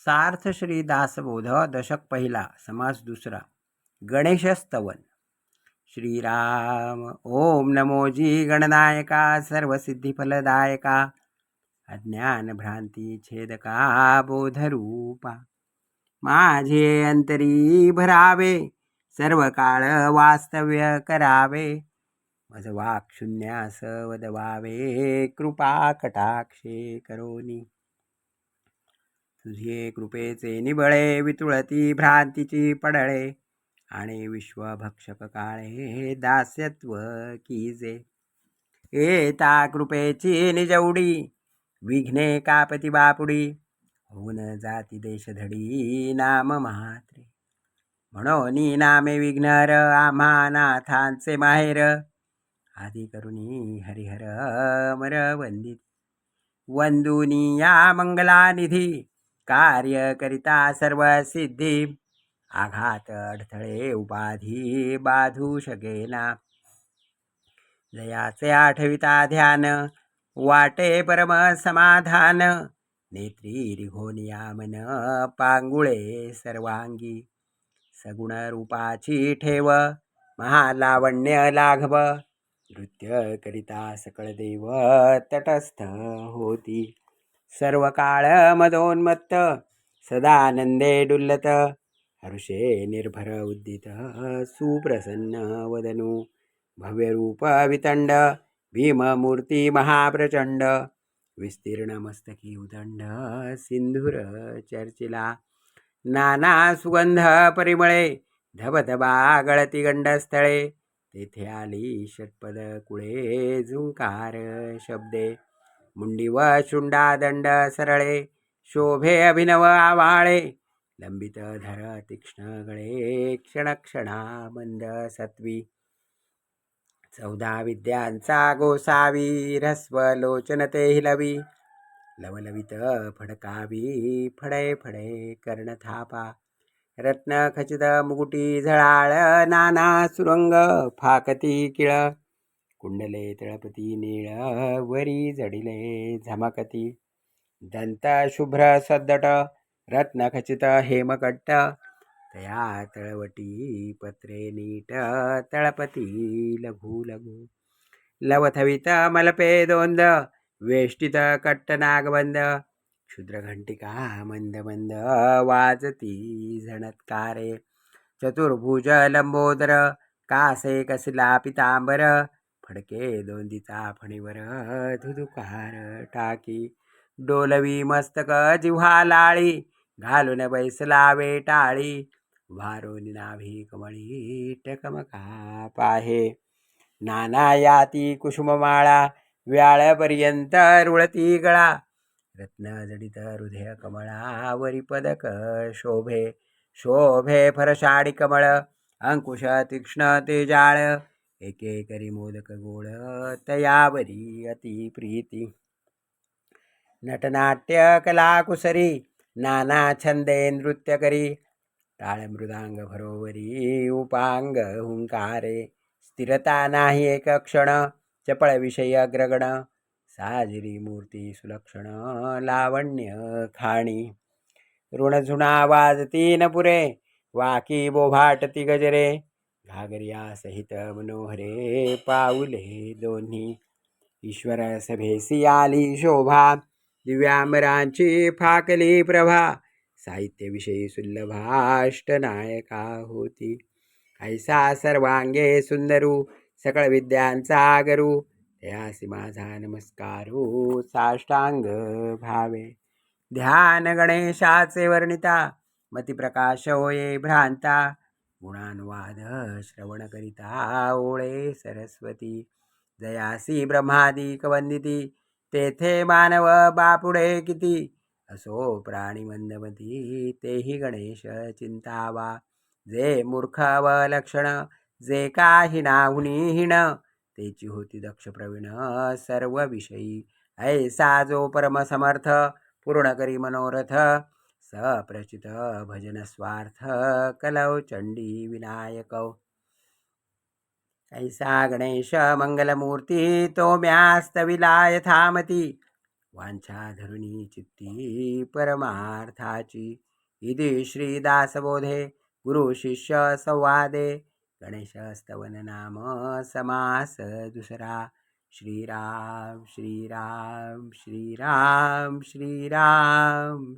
सार्थ श्री दासबोध दशक पहिला समास दुसरा. गणेशस्तवन. श्रीराम ओम नमोजी गणनायका सर्वसिद्धिफलदायका. अज्ञान भ्रांती छेदका बोधरूपा. माझे अंतरी भरावे सर्व काळ वास्तव्य करावे. माझं वाक शून्यास वदवावे कृपा कटाक्षे करोनी तुझे कृपेचे निबळे वितुळती भ्रांतीची पडळे आणि विश्वभक्षक काळे दास्यत्व कीजे येता कृपेची निजवडी विघ्ने कापती बापुडी होऊन जाती देशधडी नाम मात्रे. म्हणून नामे विघ्नर आम्हा नाथांचे माहेर आदि करुणी हरिहर अमर वंदित. वंदुनी या मंगलानिधी कार्य करिता सर्व सिद्धी. आघात अडथळे उपाधी बाधू शकेना. जयाचे आठविता ध्यान वाटे परम समाधान. नेत्री रिघोनिया मन पांगुळे सर्वांगी. सगुण रूपाची ठेव महालावण्य लाघव. नृत्य करिता सकळ देव तटस्थ होती. सर्व काळ मदोन्मत्त सदानंदे डुल्लत हर्षे निर्भर उद्दित सुप्रसन्न वदनु भव्यरूप वितंड भीममूर्ती महाप्रचंड विस्तीर्ण मस्तकी उदंड सिंधुर चर्चिला नाना सुगंध परिमळे धबधबा गळती गंडस्थळे तेथे आली षटपद कुळे झुंकार शब्दे मुंडी व शुंडा दंड सरळे शोभे अभिनव आवाळे लंबित धर तीक्ष्ण गळे क्षण क्षणा मंद सत्वी. चौदा विद्यांचा गोसावी ह्रस्व लोचन ते हिलवी. लवलवित फडकावी फडे फडे कर्ण थापा. रत्न खचित मुकुटी झळाळ नाना सुरंग फाकती किळ. कुंडले तळपती निळ वरी जडिले झमकती. दंता शुभ्र सद्दट रत्नखचित हेमकट्ट. तया तळवटी पत्रे नीट तळपती लघु लघु. लवथवित मलपे दोंद वेष्टित कट्ट नागबंद. क्षुद्रघंटिका मंद मंद वाजती झणत्कारे. चतुर्भुज लंबोदर कासे कसला पितांबर. फडके दोंदीचा फणीवर धुधुकार टाकी. डोलवी मस्तक जिव्हा लाळी घालून बैसला वेटाळी. वारोनी नाभी कमळी टकमका पाहे. नाना याती कुसुममाळा व्याळपर्यंत रुळती गळा. रत्न जडित हृदय कमळावरी पदक शोभे. शोभे फरशाडी कमळ अंकुश तीक्ष्ण तेजाळ जाळ. करी मोदक गोड तयावरी अति प्रीती. नटनाट्य कलाकुसरी नाना छंदे नृत्य करी. टाळ मृदांग भरोवरी उपांग हुंकारे. स्थिरता नाही एक क्षण चपळ विषय अग्रगण. साजरी मूर्ती सुलक्षण लावण्य खाणी. ऋणझुणा वाजती न पुरे वाकी बोभाटती गजरे घागरिया सहित मनोहरे पाऊले दोन्ही. ईश्वर सभेसी आली शोभा. दिव्यामरांची फाकली प्रभा. साहित्यविषयी सुलभाष्टनायका होती. ऐसा सर्वांगे सुंदरू. सकळ विद्यांचा गरू. त्यासी माझा नमस्कारू. साष्टांग भावे. ध्यान गणेशाचे वर्णिता. मतिप्रकाश होये भ्रांता. गुणानुवाद श्रवण करिता ओळे सरस्वती। जयासी ब्रह्मादिक वंदिती तेथे मानव बापुडे किती? असो प्राणी मंदमती तेही गणेश चिंतावा। जे मूर्ख व लक्षण जे काही नाहुनीहीण तेची होती दक्ष प्रवीण सर्व विषयी ऐसा जो परमसमर्थ पूर्ण करी मनोरथ सप्रचित भजन स्वार्थ कलौ चंडी विनायकौ। ऐसा गणेश मंगलमूर्ती तो म्यास्तविला यथामती वांछा धरुणी चित्ती परमार्थाची। इति श्रीदासबोधे गुरुशिष्य संवादे। गणेशस्तवन नाम समास दुसरा। श्रीराम श्रीराम श्रीराम श्रीराम श्रीराम।